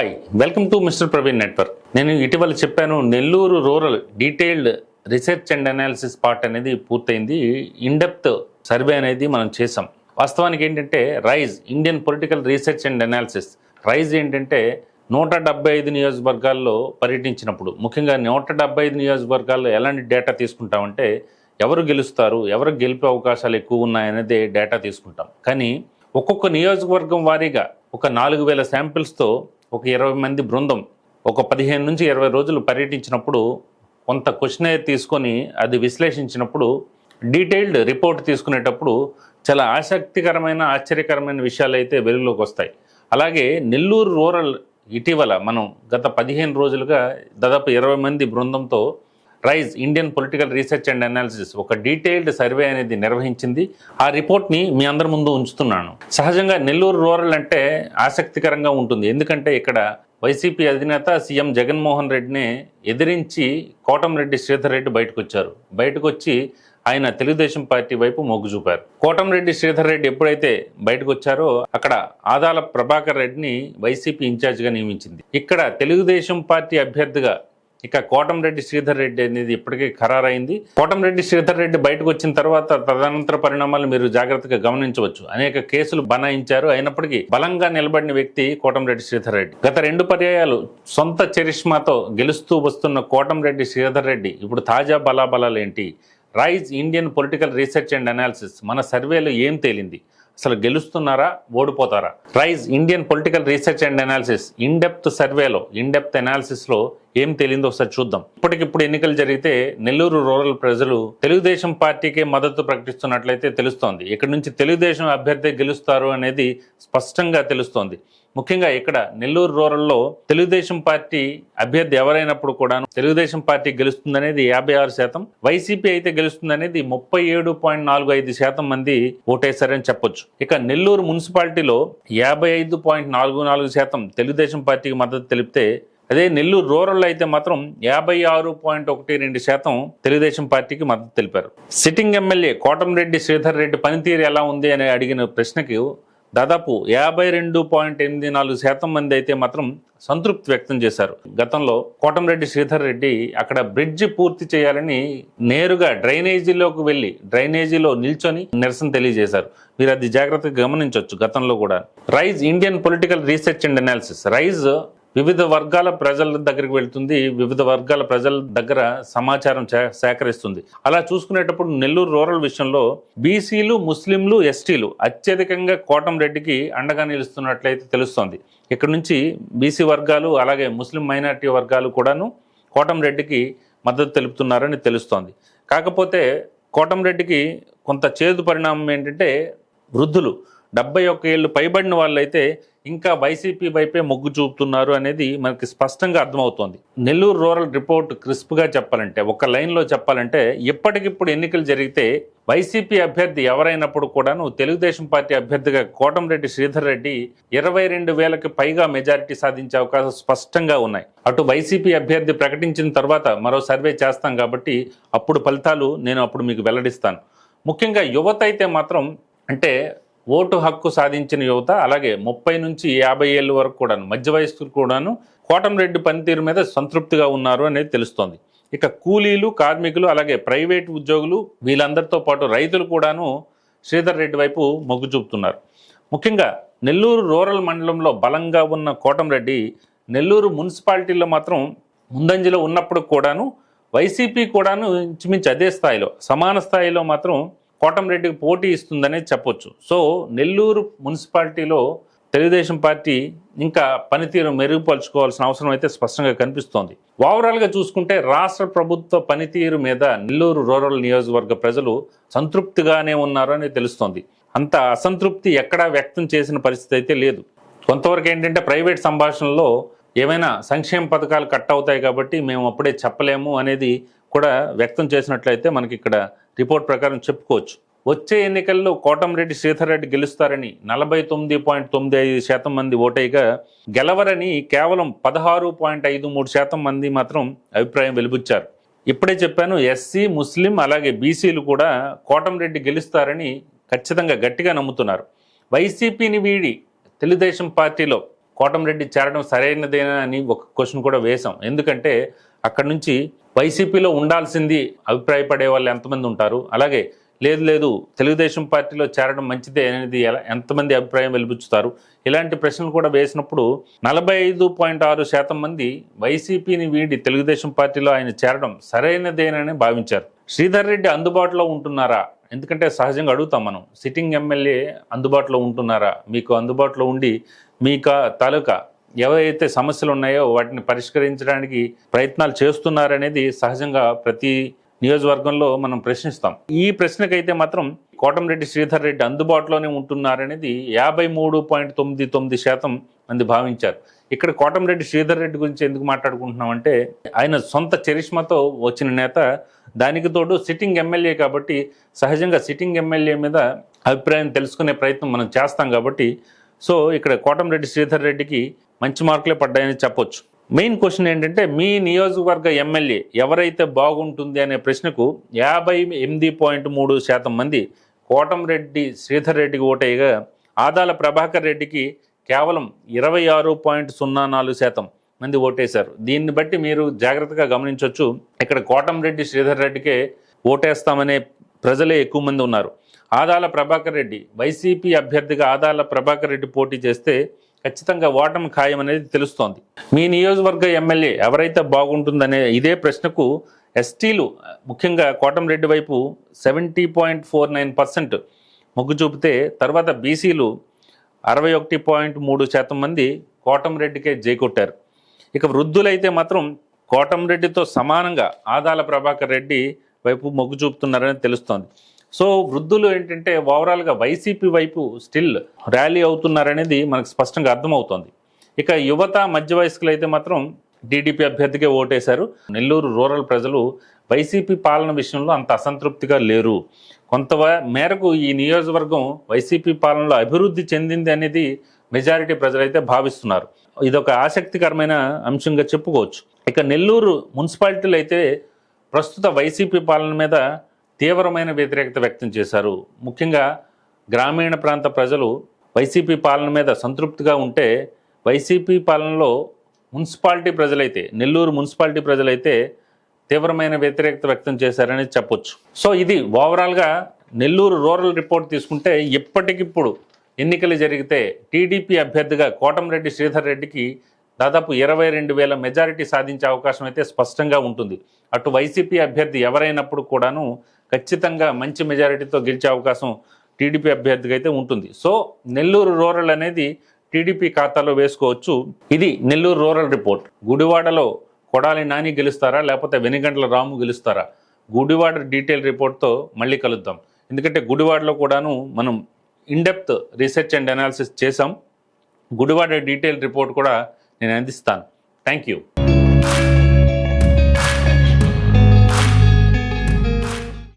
Hi welcome to mister Praveen network నేను ఇటీవల చెప్పాను Nellore rural detailed research and analysis part అనేది పూర్తయింది. ఇన్డెప్త్ సర్వే అనేది మనం చేసాం వాస్తవానికి ఏంటంటే Rise Indian political research and analysis. Rise ఏంటంటే నూట డెబ్బై ఐదు నియోజకవర్గాల్లో పర్యటించినప్పుడు ముఖ్యంగా నూట డెబ్బై ఐదు నియోజకవర్గాల్లో ఎలాంటి డేటా తీసుకుంటామంటే ఎవరు గెలుస్తారు ఎవరు గెలిపే అవకాశాలు ఎక్కువ ఉన్నాయనేది డేటా తీసుకుంటాం. కానీ ఒక్కొక్క నియోజకవర్గం వారీగా ఒక నాలుగు వేల శాంపిల్స్తో ఒక ఇరవై మంది బృందం ఒక పదిహేను నుంచి ఇరవై రోజులు పర్యటించినప్పుడు కొంత క్వశ్చనైర్ తీసుకొని అది విశ్లేషించినప్పుడు డీటెయిల్డ్ రిపోర్ట్ తీసుకునేటప్పుడు చాలా ఆసక్తికరమైన ఆశ్చర్యకరమైన విషయాలు అయితే వెలుగులోకి వస్తాయి. అలాగే నెల్లూరు రూరల్ ఇటీవల మనం గత పదిహేను రోజులుగా దాదాపు ఇరవై మంది బృందంతో Rise Indian political research and analysis. ఒక డీటెయిల్డ్ సర్వే అనేది నిర్వహించింది. ఆ రిపోర్ట్ని మీ అందరి ముందు ఉంచుతున్నాను. సహజంగా నెల్లూరు రూరల్ అంటే ఆసక్తికరంగా ఉంటుంది. ఎందుకంటే ఇక్కడ వైసీపీ అధినేత సీఎం జగన్మోహన్ రెడ్డిని ఎదిరించి కోటంరెడ్డి శ్రీధర్ రెడ్డి బయటకు వచ్చారు బయటకు వచ్చి ఆయన తెలుగుదేశం పార్టీ వైపు మొగ్గు చూపారు. కోటంరెడ్డి శ్రీధర్ రెడ్డి ఎప్పుడైతే బయటకు వచ్చారో అక్కడ ఆదాల ప్రభాకర్ రెడ్డిని వైసీపీ ఇన్ఛార్జిగా నియమించింది. ఇక్కడ తెలుగుదేశం పార్టీ అభ్యర్థిగా ఇక కోటంరెడ్డి శ్రీధర్ రెడ్డి అనేది ఇప్పటికే ఖరారైంది. కోటంరెడ్డి శ్రీధర్ రెడ్డి బయటకు వచ్చిన తర్వాత తదనంతర పరిణామాలు మీరు జాగ్రత్తగా గమనించవచ్చు. అనేక కేసులు బనాయించారు. అయినప్పటికీ బలంగా నిలబడిన వ్యక్తి కోటంరెడ్డి శ్రీధర్ రెడ్డి. గత రెండు పర్యాయాలు సొంత చరిష్మాతో గెలుస్తూ వస్తున్న కోటంరెడ్డి శ్రీధర్ రెడ్డి ఇప్పుడు తాజా బలాబలాలు ఏంటి Rise Indian political research and analysis మన సర్వేలో ఏం తేలింది? అసలు గెలుస్తున్నారా ఓడిపోతారా? Rise Indian political research and analysis in depth సర్వేలో ఇన్ డెప్త్ అనాలిసిస్లో ఏం తేలిందో ఒకసారి చూద్దాం. ఇప్పటికిప్పుడు ఎన్నికలు జరిగితే నెల్లూరు రూరల్ ప్రజలు తెలుగుదేశం పార్టీకే మద్దతు ప్రకటిస్తున్నట్లయితే తెలుస్తోంది. ఇక్కడ నుంచి తెలుగుదేశం అభ్యర్థి గెలుస్తారు అనేది స్పష్టంగా తెలుస్తోంది. ముఖ్యంగా ఇక్కడ నెల్లూరు రూరల్లో తెలుగుదేశం పార్టీ అభ్యర్థి ఎవరైనప్పుడు కూడా తెలుగుదేశం పార్టీ గెలుస్తుందనేది యాభై ఆరు శాతం వైసీపీ అయితే గెలుస్తుందనేది ముప్పై ఏడు పాయింట్ నాలుగు ఐదు శాతం మంది ఓటేశారని చెప్పొచ్చు. ఇక నెల్లూరు మున్సిపాలిటీలో యాభై ఐదు పాయింట్ నాలుగు నాలుగు శాతం తెలుగుదేశం పార్టీకి మద్దతు తెలిపితే అదే నెల్లూరు రూరల్ అయితే మాత్రం యాభై ఆరు పాయింట్ ఒకటి రెండు శాతం తెలుగుదేశం పార్టీకి మద్దతు తెలిపారు. సిట్టింగ్ ఎమ్మెల్యే కోటంరెడ్డి శ్రీధర్ రెడ్డి పనితీరు ఎలా ఉంది అని అడిగిన ప్రశ్నకు దాదాపు యాభై రెండు పాయింట్ ఎనిమిది నాలుగు శాతం మంది అయితే మాత్రం సంతృప్తి వ్యక్తం చేశారు. గతంలో కోటంరెడ్డి శ్రీధర్ రెడ్డి అక్కడ బ్రిడ్జ్ పూర్తి చేయాలని నేరుగా డ్రైనేజీలోకి వెళ్ళి డ్రైనేజీలో నిల్చొని నిరసన తెలియజేశారు. మీరు అది జాగ్రత్తగా గమనించవచ్చు గతంలో కూడా. Rise Indian political research and analysis. Rise వివిధ వర్గాల ప్రజల దగ్గరికి వెళ్తుంది. వివిధ వర్గాల ప్రజల దగ్గర సమాచారం సేకరిస్తుంది. అలా చూసుకునేటప్పుడు నెల్లూరు రూరల్ విషయంలో బీసీలు ముస్లింలు ఎస్టీలు అత్యధికంగా కోటంరెడ్డికి అండగా నిలుస్తున్నట్లయితే తెలుస్తోంది. ఇక్కడ నుంచి బీసీ వర్గాలు అలాగే ముస్లిం మైనారిటీ వర్గాలు కూడాను కోటంరెడ్డికి మద్దతు తెలుపుతున్నారని తెలుస్తోంది. కాకపోతే కోటంరెడ్డికి కొంత చేదు పరిణామం ఏంటంటే వృద్ధులు. డెబ్బై ఒక్క ఏళ్ళు పైబడిన వాళ్ళైతే ఇంకా వైసీపీ వైపే మొగ్గు చూపుతున్నారు అనేది మనకి స్పష్టంగా అర్థమవుతోంది. నెల్లూరు రూరల్ రిపోర్ట్ క్రిస్ప్గా చెప్పాలంటే ఒక లైన్లో చెప్పాలంటే ఇప్పటికిప్పుడు ఎన్నికలు జరిగితే వైసీపీ అభ్యర్థి ఎవరైనప్పుడు కూడాను తెలుగుదేశం పార్టీ అభ్యర్థిగా కోటంరెడ్డి శ్రీధర్ రెడ్డి ఇరవై రెండు వేలకు పైగా మెజారిటీ సాధించే అవకాశం స్పష్టంగా ఉన్నాయి. అటు వైసీపీ అభ్యర్థి ప్రకటించిన తర్వాత మరో సర్వే చేస్తాం కాబట్టి అప్పుడు ఫలితాలు నేను అప్పుడు మీకు వెల్లడిస్తాను. ముఖ్యంగా యువత అయితే మాత్రం అంటే ఓటు హక్కు సాధించిన యువత అలాగే ముప్పై నుంచి యాభై ఏళ్ళ వరకు కూడాను మధ్య వయస్కులు కూడాను కోటంరెడ్డి పనితీరు మీద సంతృప్తిగా ఉన్నారు అనేది తెలుస్తోంది. ఇక కూలీలు కార్మికులు అలాగే ప్రైవేట్ ఉద్యోగులు వీళ్ళందరితో పాటు రైతులు కూడాను శ్రీధర్ రెడ్డి వైపు మొగ్గు చూపుతున్నారు. ముఖ్యంగా నెల్లూరు రూరల్ మండలంలో బలంగా ఉన్న కోటంరెడ్డి నెల్లూరు మున్సిపాలిటీలో మాత్రం ముందంజలో ఉన్నప్పుడు కూడాను వైసీపీ కూడాను ఇంచుమించు అదే స్థాయిలో సమాన స్థాయిలో మాత్రం కోటంరెడ్డికి పోటీ ఇస్తుందనే చెప్పొచ్చు. సో నెల్లూరు మున్సిపాలిటీలో తెలుగుదేశం పార్టీ ఇంకా పనితీరు మెరుగుపరుచుకోవాల్సిన అవసరం అయితే స్పష్టంగా కనిపిస్తోంది. ఓవరాల్గా చూసుకుంటే రాష్ట్ర ప్రభుత్వ పనితీరు మీద నెల్లూరు రూరల్ నియోజకవర్గ ప్రజలు సంతృప్తిగానే ఉన్నారని తెలుస్తోంది. అంత అసంతృప్తి ఎక్కడా వ్యక్తం చేసిన పరిస్థితి అయితే లేదు. కొంతవరకు ఏంటంటే ప్రైవేట్ సంభాషణలో ఏమైనా సంక్షేమ పథకాలు కట్ అవుతాయి కాబట్టి మేము అప్పుడే చెప్పలేము అనేది కూడా వ్యక్తం చేసినట్లయితే మనకి ఇక్కడ రిపోర్ట్ ప్రకారం చెప్పుకోవచ్చు. వచ్చే ఎన్నికల్లో కోటంరెడ్డి శ్రీధర్రెడ్డి గెలుస్తారని నలభై తొమ్మిది పాయింట్ తొమ్మిది ఐదు శాతం మంది ఓటైగా గెలవరని కేవలం పదహారు పాయింట్ ఐదు మూడు శాతం మంది మాత్రం అభిప్రాయం వెలిబుచ్చారు. ఇప్పుడే చెప్పాను ఎస్సీ ముస్లిం అలాగే బీసీలు కూడా కోటంరెడ్డి గెలుస్తారని ఖచ్చితంగా గట్టిగా నమ్ముతున్నారు. వైసీపీని వీడి తెలుగుదేశం పార్టీలో కోటంరెడ్డి చేరడం సరైనదేనా అని ఒక క్వశ్చన్ కూడా వేశాం. ఎందుకంటే అక్కడి నుంచి వైసీపీలో ఉండాల్సింది అభిప్రాయపడే వాళ్ళు ఎంతమంది ఉంటారు? అలాగే లేదు లేదు తెలుగుదేశం పార్టీలో చేరడం మంచిదే అనేది ఎలా ఎంతమంది అభిప్రాయం వెలిబుచ్చుతారు? ఇలాంటి ప్రశ్నలు కూడా వేసినప్పుడు నలభై ఐదు పాయింట్ ఆరు శాతం మంది వైసీపీని వీడి తెలుగుదేశం పార్టీలో ఆయన చేరడం సరైనదేనని భావించారు. శ్రీధర్ రెడ్డి అందుబాటులో ఉంటున్నారా? ఎందుకంటే సహజంగా అడుగుతాం మనం. సిట్టింగ్ ఎమ్మెల్యే అందుబాటులో ఉంటున్నారా? మీకు అందుబాటులో ఉండి మీ తాలూకా ఏవైతే సమస్యలు ఉన్నాయో వాటిని పరిష్కరించడానికి ప్రయత్నాలు చేస్తున్నారనేది సహజంగా ప్రతి నియోజకవర్గంలో మనం ప్రశ్నిస్తాం. ఈ ప్రశ్నకైతే మాత్రం కోటంరెడ్డి శ్రీధర్ రెడ్డి అందుబాటులోనే ఉంటున్నారనేది యాభై మూడు పాయింట్ తొమ్మిది తొమ్మిది శాతం మంది భావించారు. ఇక్కడ కోటంరెడ్డి శ్రీధర్ రెడ్డి గురించి ఎందుకు మాట్లాడుకుంటున్నామంటే ఆయన సొంత చరిష్మాతో వచ్చిన నేత దానికి తోడు సిట్టింగ్ ఎమ్మెల్యే కాబట్టి సహజంగా సిట్టింగ్ ఎమ్మెల్యే మీద అభిప్రాయం తెలుసుకునే ప్రయత్నం మనం చేస్తాం కాబట్టి సో ఇక్కడ కోటంరెడ్డి శ్రీధర్ రెడ్డికి మంచి మార్కులే పడ్డాయని చెప్పొచ్చు. మెయిన్ క్వశ్చన్ ఏంటంటే మీ నియోజకవర్గ ఎమ్మెల్యే ఎవరైతే బాగుంటుంది అనే ప్రశ్నకు యాభై ఎనిమిది పాయింట్ మూడు శాతం మంది కోటంరెడ్డి శ్రీధర్ రెడ్డికి ఓటేయగా ఆదాల ప్రభాకర్ రెడ్డికి కేవలం ఇరవై ఆరు పాయింట్ సున్నా నాలుగు శాతం మంది ఓటేశారు. దీన్ని బట్టి మీరు జాగ్రత్తగా గమనించవచ్చు ఇక్కడ కోటంరెడ్డి శ్రీధర్ రెడ్డికే ఓటేస్తామనే ప్రజలే ఎక్కువ మంది ఉన్నారు. ఆదాల ప్రభాకర్ రెడ్డి వైసీపీ అభ్యర్థిగా ఆదాల ప్రభాకర్ రెడ్డి పోటీ చేస్తే ఖచ్చితంగా ఓటమి ఖాయం అనేది తెలుస్తోంది. మీ నియోజకవర్గ ఎమ్మెల్యే ఎవరైతే బాగుంటుందనే ఇదే ప్రశ్నకు ఎస్టీలు ముఖ్యంగా కోటంరెడ్డి వైపు seventy point four nine percent మొగ్గు చూపితే తర్వాత బీసీలు అరవై ఒకటి పాయింట్ మూడు శాతం మంది కోటంరెడ్డికే జైకొట్టారు ఇక వృద్ధులైతే మాత్రం కోటంరెడ్డితో సమానంగా ఆదాల ప్రభాకర్ రెడ్డి వైపు మొగ్గు చూపుతున్నారని తెలుస్తోంది. సో వృద్ధులు ఏంటంటే ఓవరాల్గా వైసీపీ వైపు స్టిల్ ర్యాలీ అవుతున్నారనేది మనకు స్పష్టంగా అర్థమవుతోంది. ఇక యువత మధ్య వయస్కులు అయితే మాత్రం టీడీపీ అభ్యర్థికే ఓటేశారు. నెల్లూరు రూరల్ ప్రజలు వైసీపీ పాలన విషయంలో అంత అసంతృప్తిగా లేరు. కొంత మేరకు ఈ నియోజకవర్గం వైసీపీ పాలనలో అభివృద్ధి చెందింది అనేది మెజారిటీ ప్రజలైతే భావిస్తున్నారు. ఇదొక ఆసక్తికరమైన అంశంగా చెప్పుకోవచ్చు. ఇక నెల్లూరు మున్సిపాలిటీలు అయితే ప్రస్తుత వైసీపీ పాలన మీద తీవ్రమైన వ్యతిరేకత వ్యక్తం చేశారు. ముఖ్యంగా గ్రామీణ ప్రాంత ప్రజలు వైసీపీ పాలన మీద సంతృప్తిగా ఉంటే వైసీపీ పాలనలో మున్సిపాలిటీ ప్రజలైతే నెల్లూరు మున్సిపాలిటీ ప్రజలైతే తీవ్రమైన వ్యతిరేకత వ్యక్తం చేశారని చెప్పొచ్చు. సో ఇది ఓవరాల్గా నెల్లూరు రూరల్ రిపోర్ట్ తీసుకుంటే ఇప్పటికిప్పుడు ఎన్నికలు జరిగితే టీడీపీ అభ్యర్థిగా కోటంరెడ్డి శ్రీధర్ రెడ్డికి దాదాపు ఇరవై రెండు వేల మెజారిటీ సాధించే అవకాశం అయితే స్పష్టంగా ఉంటుంది. అటు వైసీపీ అభ్యర్థి ఎవరైనప్పుడు కూడాను ఖచ్చితంగా మంచి మెజారిటీతో గెలిచే అవకాశం టీడీపీ అభ్యర్థికి అయితే ఉంటుంది. సో నెల్లూరు రూరల్ అనేది టీడీపీ ఖాతాలో వేసుకోవచ్చు. ఇది నెల్లూరు రూరల్ రిపోర్ట్. గుడివాడలో కొడాలి నాని గెలుస్తారా లేకపోతే వెనిగండ్ల రాము గెలుస్తారా? గుడివాడ డీటెయిల్ రిపోర్ట్తో మళ్ళీ కలుద్దాం. ఎందుకంటే గుడివాడలో కూడాను మనం ఇన్డెప్త్ రీసెర్చ్ అండ్ అనాలిసిస్ చేసాం గుడివాడ డీటెయిల్ రిపోర్ట్ కూడా నేను అందిస్తాను థ్యాంక్ యూ